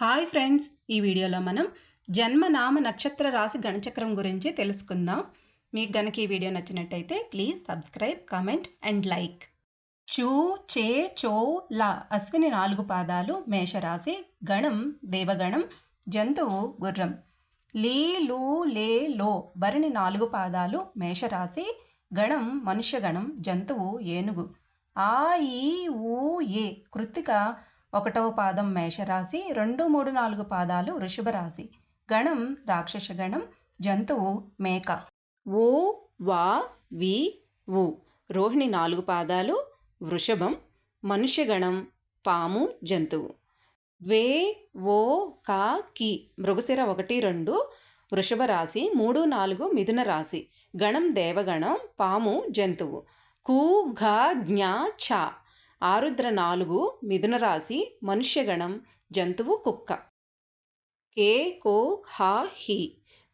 Hi friends ఈ వీడియోలో మనం జన్మ నామ నక్షత్ర రాశి గణచక్రం గురించి తెలుసుకుందాం. మీకు గనక ఈ వీడియో నచ్చినట్టయితే please subscribe comment and like. చూ చే చో లా అశ్విని నాలుగు పాదాలు మేషరాశి గణం దేవగణం జంతువు గుర్రం. లీ లూ లే లో భరిణి నాలుగు పాదాలు మేషరాశి గణం మనుష్యగణం జంతువు ఏనుగు. ఆ ఈ ఊ ఏ కృత్తిక ఒకటవ పాదం మేషరాశి రెండు మూడు నాలుగు పాదాలు వృషభ రాశి గణం రాక్షస గణం జంతువు మేక. ఊ వా వి ఉ రోహిణి నాలుగు పాదాలు వృషభం మనుష్యగణం పాము జంతువు. వే ఓ కా కి. మృగశిర ఒకటి రెండు. వృషభ రాశి మూడు నాలుగు మిథున రాశి. గణం దేవగణం పాము జంతువు. కు ఘ జ్ఞా ఛ. ఆరుద్ర నాలుగు మిథున రాశి మనుష్యగణం జంతువు కుక్క. కే కో హ హి.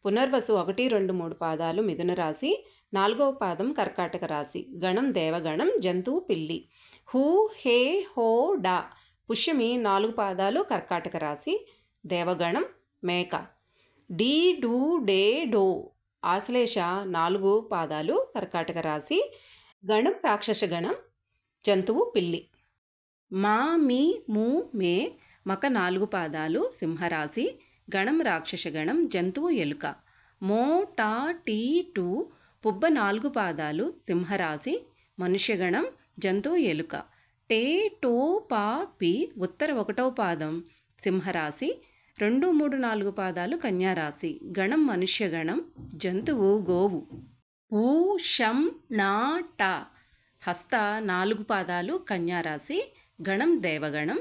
పునర్వసు ఒకటి రెండు మూడు పాదాలు మిథున రాశి. నాలుగవ పాదం కర్కాటక రాశి. గణం దేవగణం జంతువు పిల్లి. హూ హే హో డా. పుష్యమి నాలుగు పాదాలు కర్కాటక రాశి. దేవగణం మేక. డీ డూ డే డో. ఆశ్లేష నాలుగు పాదాలు కర్కాటక రాశి. గణం రాక్షస గణం జంతువు పిల్లి. మా మీ మూ మే మక నాలుగు పాదాలు సింహరాశి గణం రాక్షస గణం జంతువు ఎలుక. మో టా టీ టూ పుబ్బ నాలుగు పాదాలు సింహరాశి మనుష్యగణం జంతువు ఎలుక. టే టో పా పి ఉత్తర ఒకటవ పాదం సింహరాశి రెండు మూడు నాలుగు పాదాలు కన్యారాశి గణం మనుష్యగణం జంతువు గోవు. ఊ షం నా టా. హస్త నాలుగు పాదాలు కన్యారాశి గణం దేవగణం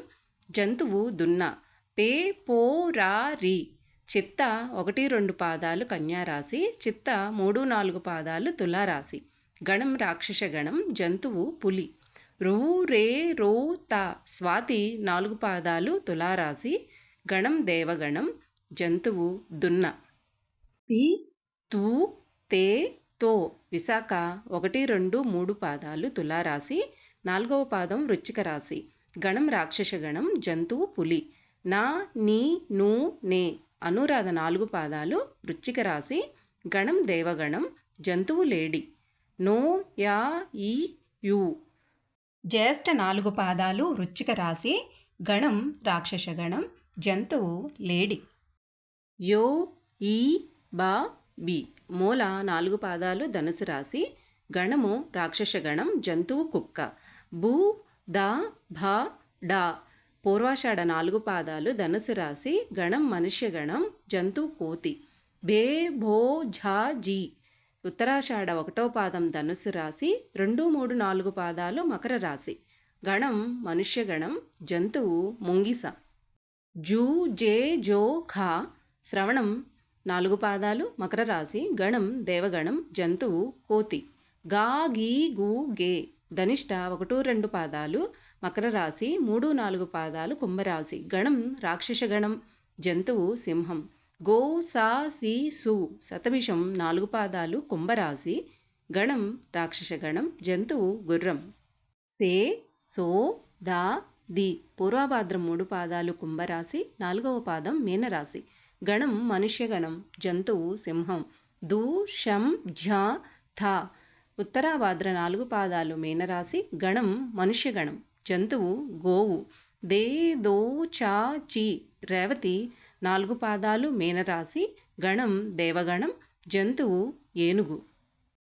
జంతువు దున్న పే పో రా రి చిత్త ఒకటి రెండు పాదాలు కన్యారాశి చిత్త మూడు నాలుగు పాదాలు తులారాశి గణం రాక్షస గణం జంతువు పులి. రూ రే రో త స్వాతి నాలుగు పాదాలు తులారాశి గణం దేవగణం జంతువు దున్న. పి తూ తే తో. విశాఖ ఒకటి రెండు మూడు పాదాలు తులారాశి నాలుగవ పాదం వృచ్చిక రాశి. గణం రాక్షస గణం జంతువు పులి. నా నీ నూ నే అనురాధ నాలుగు పాదాలు వృచ్చిక రాశి గణం దేవగణం జంతువు లేడి. నో యా ఈ యు. జ్యేష్ఠ నాలుగు పాదాలు వృచ్చిక రాశి గణం రాక్షస గణం జంతువు లేడి. యో ఈ బా బి. మూల నాలుగు పాదాలు ధనుసు రాశి గణము రాక్షస గణం జంతువు కుక్క. భూ ద భ డా. పూర్వాషాఢ నాలుగు పాదాలు ధనుసు రాశి గణం మనుష్య గణం జంతువు కోతి. బే భో ఝా జీ. ఉత్తరాషాఢ ఒకటో పాదం ధనుసు రాశి రెండు మూడు నాలుగు పాదాలు మకర రాశి గణం మనుష్య గణం జంతువు ముంగిస. జూ జే జో ఖా శ్రవణం నాలుగు పాదాలు మకర రాశి గణం దేవగణం జంతువు కోతి. గా గీ గు గే. ధనిష్ట ఒకటి రెండు పాదాలు మకర రాశి మూడు నాలుగు పాదాలు కుంభరాశి. గణం రాక్షస గణం జంతువు సింహం. గో సా సి సు శతభిషం నాలుగు పాదాలు కుంభరాశి. గణం రాక్షస గణం జంతువు గుర్రం. Say so the the. పూర్వభాద్రం మూడు పాదాలు కుంభరాశి. నాలుగవ పాదం మీనరాశి. గణం మనుష్యగణం జంతువు సింహం. దు షం ఝ థ. ఉత్తరాభాద్ర నాలుగు పాదాలు మీనరాశి గణం మనుష్యగణం జంతువు గోవు. దే దో చా చి. రేవతి నాలుగు పాదాలు మీనరాశి గణం దేవగణం జంతువు ఏనుగు.